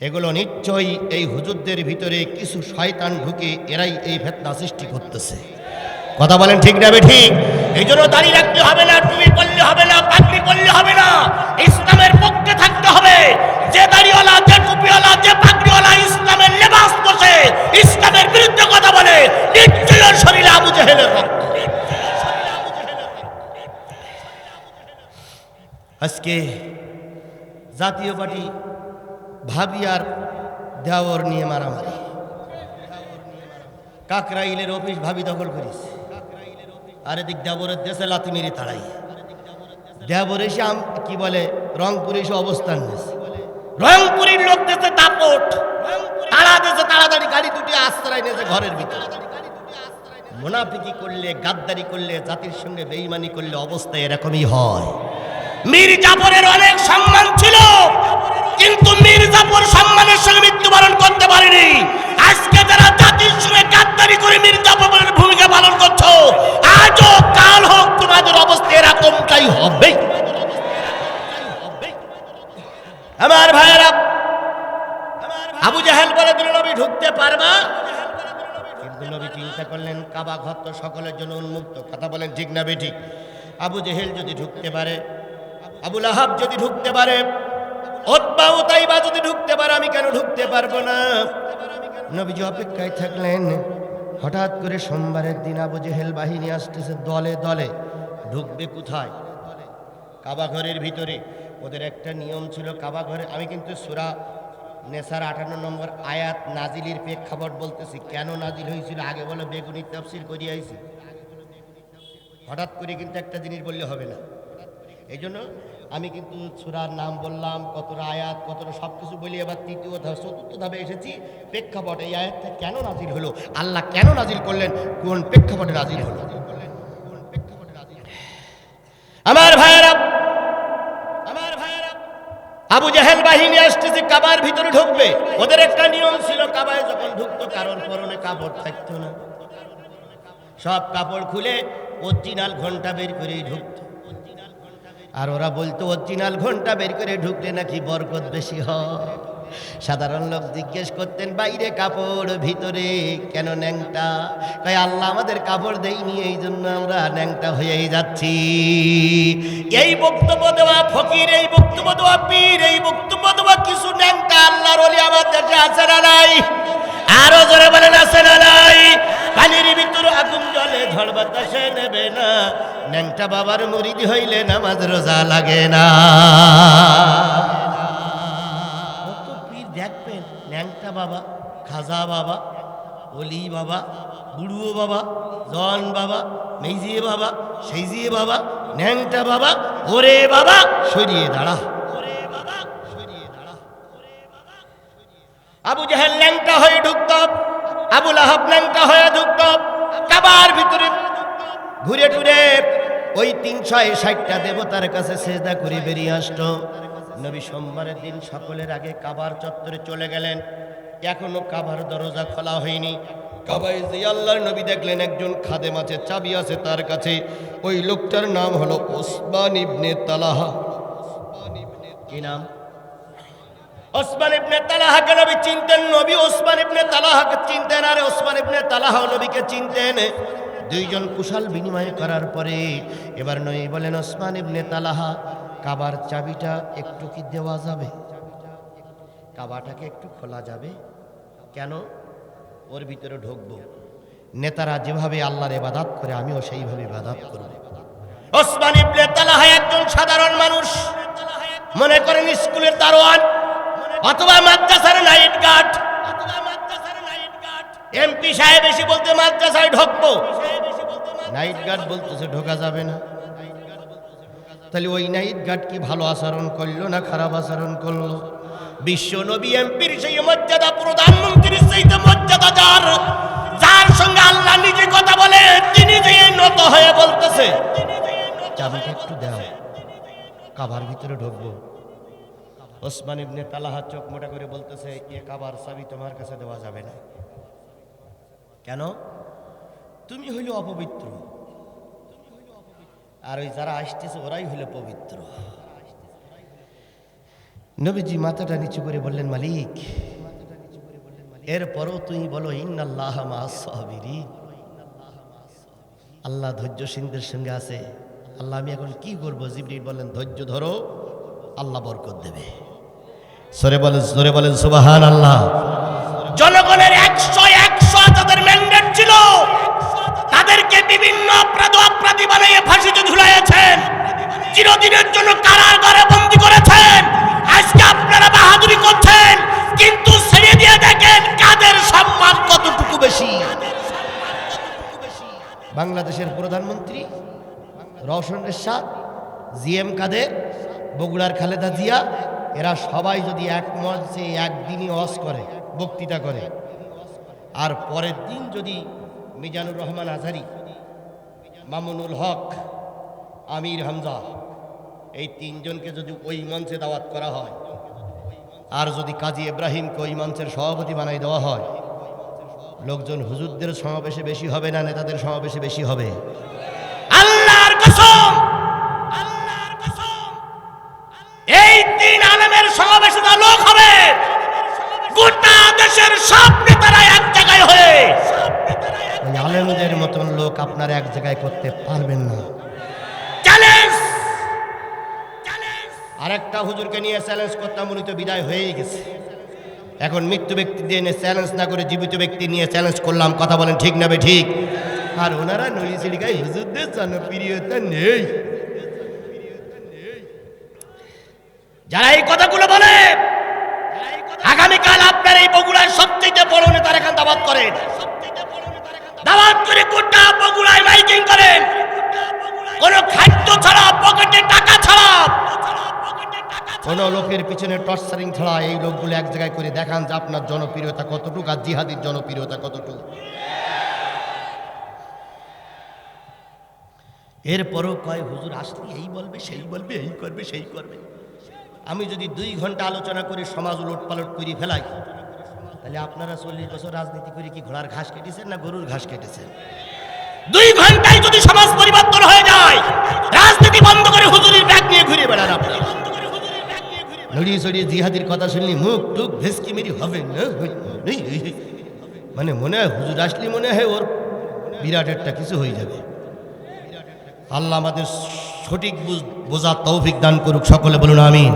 এগুলো নিশ্চয়ই এই হুজুরদের ভিতরে কিছু শয়তান ঢুকে এরাই এই ফেতনা সৃষ্টি করতেছে। কথা বলেন ঠিক না ঠিক এই জন্য দাঁড়িয়ে রাখতে হবে না, টুপি পড়লে হবে না, পাগড়ি পড়লে হবে না, ইসলামের পক্ষে থাকতে হবে। যে দাড়িওয়ালা, যে টুপিওয়ালা, যে পাগড়িওয়ালা ইসলামের লেবাস বসে ইসলামের বিরুদ্ধে কথা বলে, নিশ্চয়ই ওর শরীরে আবু জেহেলের রক্ত। আজকে জাতীয় পার্টি ভাবি আর দেওয়ার নিয়ে মারামারি। কাকরাইলের অফিস ভাবি দখল করিস। আর এদিক দেবরের দেশে লাতি মেরে তাড়াই। দেবর এসে কি বলে, রংপুরে এসে অবস্থান নিয়েছে রংপুরের লোক দেশে দাপট। তাড়া দেশে তাড়াতাড়ি গাড়ি দুটি আশ্রয় নিয়েছে ঘরের ভিতরে। মুনাফিকি করলে, গাদ্দারি করলে, জাতির সঙ্গে বেইমানি করলে অবস্থা এরকমই হয়। মীর জাফরের অনেক সম্মান আমার ভাইয়েরা, আবু জাহেল বলে দিল ঢুকতে পারবা। কিন্তু চিন্তা করলেন, কাবা ঘর তো সকলের জন্য উন্মুক্ত। কথা বলেন ঠিক না বেঠিক? আবু জেহেল যদি ঢুকতে পারে আবুল আহাব যদি ঢুকতে পারে, ওতবা উতাইবা যদি ঢুকতে পারে, আমি কেন ঢুকতে পারব না? অপেক্ষায় থাকলেন। হঠাৎ করে সোমবারের দিন আবু জেহেল বাহিনী আসতেছে দলে দলে। ঢুকবে কোথায়? কাবা ঘরের ভিতরে। ওদের একটা নিয়ম ছিল কাবা ঘরে আমি কিন্তু সুরা নেসার আটান্ন নম্বর আয়াত নাজিলির প্রেক্ষাপট বলতেছি। কেন নাজিল হয়েছিল? আগে বলে, বেগুনি তাফসির করিয়ে আইছি। হঠাৎ করে কিন্তু একটা জিনিস বললে হবে না। এই জন্য আমি কিন্তু সুরার নাম বললাম কতটা আয়াত কতটা সব কিছু বলি। এবার তৃতীয় ধাপ, চতুর্থ ধাপে এসেছি। প্রেক্ষাপট, এই আয়াতটা কেন নাজিল হলো? আল্লাহ কেন নাজিল করলেন? কোন প্রেক্ষাপটে নাজিল হলো আমার ভাইয়েরা আমার ভাইয়েরা আবু জাহেল বাহিনী আসতেছে, কাবার ভিতরে ঢুকবে। ওদের একটা নিয়ম ছিল, কাবায় যখন ঢুকতো, কারোর পরনে কাপড় থাকতো না। সব কাপড় খুলে অরিজিনাল ঘণ্টা বের করেই ঢুকতো। আর ওরা বলতো, অরিজিনাল ঘণ্টা বের করে ঢুকলে নাকি বরকত বেশি হয়। সাধারণ লোক জিজ্ঞেস করতেন, বাইরে কাপড় ভিতরে কেন ন্যাংটা? কয়, আল্লাহ আমাদের কাপড় দেয়নি এই জন্য আমরা ন্যাংটা হয়েই যাচ্ছি। এই বক্তব্য দেওয়া ফকির, এই বক্তব্য দেওয়া পীর, এই বক্তব্য দেওয়া কিছু ন্যাংটা আল্লাহর ওলি আমার দেশে আছে না নাই? আরও জোরে বলেন, আছে না নাই? পানির ভিতর আগুন জলে ঝড় বাতাসে নেবে না। ন্যাংটা বাবার মুরিদি হইলে নামাজ রোজা লাগে না। দেখবেন ন্যাংটা বাবা, খাজা বাবা, অলি বাবা, বুড়ুও বাবা জন বাবা, মেজিয়ে বাবা সেইজিয়ে বাবা, ন্যাংটা বাবা, ওরে বাবা, সরিয়ে দাঁড়া। আবু জাহেল ল্যাংটা হয়ে ঢুকত আবুল আহাব ল্যাংটা হয়ে ঢুকত, কাবার ভিতরে ঘুরে টুরে ওই তিনশো ষাটটা দেবতার কাছে সেজদা করে বেরিয়ে আসতো। নবী সোমবারের দিন সকলের আগে কাবার চত্বরে চলে গেলেন। এখনও কাবার দরজা খোলা হয়নি। কাবায় যে নবী দেখলেন, একজন খাদেম আছে, চাবি আছে তার কাছে। ওই লোকটার নাম হলো ওসমান ইবনে তালাহা। কি নাম? ওসমান ইবনে তালাহাকে নবী চিনতেন, নবী ওসমান ইবনে তালাহাকে চিনতেন, আর ওসমান ইবনে তালাহা নবীকে চিনতেন। দুইজন কুশল বিনিময় করার পরে এবার নবী বলেন, ওসমান ইবনে তালাহা কাবার চাবিটা একটু কি দেওয়া যাবে? কাবাটাকে একটু খোলা যাবে। কেন? ওর ভিতরে ঢুকবো। নেতারা যেভাবে আল্লাহর ইবাদত করে, আমিও সেইভাবে ইবাদত করব। ওসমান ইবনে তালাহা একজন সাধারণ মানুষ। মনে করেন স্কুলের দারোয়ান অথবা মাদ্রাসার নাইট গার্ড। এমপি সাহেব এসে বলতে, মাদ্রাসায় ঢুকবো। নাইট গার্ড বলতেছে, ঢোকা যাবে না। তাহলে ওই নাইট গার্ড কি ভালো আচরণ করল না খারাপ আচরণ করল? বিশ্ব নবী এমপির সেই মর্যাদা প্রধানমন্ত্রীর সেই মর্যাদা যার যার সঙ্গে আল্লাহ নিজে কথা বলে, তিনি যে নত হয়ে বলতেছে। চাবিটা একটু দাও, কাবার ভিতরে ঢুকবো। ওসমান ইবনে তালাহা চোখ মোটা করে বলতেছে, এ কাবার চাবি তোমার কাছে দেওয়া যাবে না। কেন? তুমি হইল অপবিত্র। আর ওই যারা আসতেছে, ওরাই হইল পবিত্র। নবীজি মাথাটা নিচু করে বললেন, মালিক, এরপরও তুই বলো, ইন্নাল্লাহ মাসাবিরি আল্লাহ ধৈর্যশীলদের সঙ্গে আছে। আল্লাহ, আমি এখন কি করব? জিবরিল বললেন, ধৈর্য ধরো, আল্লাহ বরকত দেবে। সরে বলেন সরে বলেন সুবাহান আল্লাহ জনগণের বেশি। বাংলাদেশের প্রধানমন্ত্রী রওশন এরশাদ জিএম কাদের, বগুড়ার খালেদা জিয়া, এরা সবাই যদি এক মঞ্চে একদিনই অস করে, বক্তৃতা করে। আর পরের দিন যদি মিজানুর রহমান আজারি, মামুনুল হক, আমির হামজা এই তিনজনকে যদি ওই মঞ্চে দাওয়াত করা হয়, আর যদি কাজী ইব্রাহিমকে ওই মঞ্চের সভাপতি বানাই দেওয়া হয় লোকজন হুজুরদের সমাবেশে বেশি হবে না নেতাদের সমাবেশে বেশি হবে? আল্লাহর কসম আল্লাহর কসম এই তিন আলেমের সমাবেশে না লোক হবে গোটা দেশের সব নেতারা এক জায়গায় হয়ে। আলেমদের মতন লোক আপনারা এক জায়গায় করতে পারবেন না। চ্যালেঞ্জ আরেকটা হুজুরকে নিয়ে চ্যালেঞ্জ করতাম উনি তো বিদায় হয়েই গেছে। এখন মৃত্যু ব্যক্তি দিয়ে এনে চ্যালেঞ্জ না করে জীবিত ব্যক্তি নিয়ে চ্যালেঞ্জ করলাম, কথা বলেন ঠিক নেবে ঠিক? আর ওনারা নলি সিলিকায় হুজুরদের জনপ্রিয়তা নেই। যারা এই কথাগুলো বলে, আগামীকাল আপনার এই বগুড়ার সবচেয়ে বড় নেতার এখান দাবাত করেন দাওয়াত করে গোটা বগুড়ায় মাইকিং করেন। কোন খাদ্য ছাড়া পকেটে টাকা কোন লোকের পিছনে টর্চারিং ছাড়া এই লোকগুলো এক জায়গায় করে দেখান যে আপনার জনপ্রিয়তা কতটুকু আর জিহাদির জনপ্রিয়তা কতটুকু। এরপরও কয়, হুজুর, আসলে এই বলবে, সেই বলবে, এই করবে, সেই করবে। আমি যদি দুই ঘণ্টা আলোচনা করে সমাজ উলট পালট করে ফেলাই, তাহলে আপনারা চল্লিশ বছর রাজনীতি করে কি ঘোড়ার ঘাস কেটেছেন না গরুর ঘাস কেটেছেন? দুই ঘন্টায় যদি সমাজ পরিবর্তন হয়ে যায়, রাজনীতি বন্ধ করে হুজুরির ব্যাগ নিয়ে ঘুরে বেড়ান আপনি। নড়িয়ে চড়িয়ে জিহাদির কথা শুনলি, মুখ টুক ভেসকি মেরি হবে না। মানে মনে হয় হুজুর আসলি, মনে হয় ওর বিরাট একটা কিছু হয়ে যাবে আল্লাহ আমাদের সঠিক বোঝা তৌফিক দান করুক, সকলে বলুন আমিন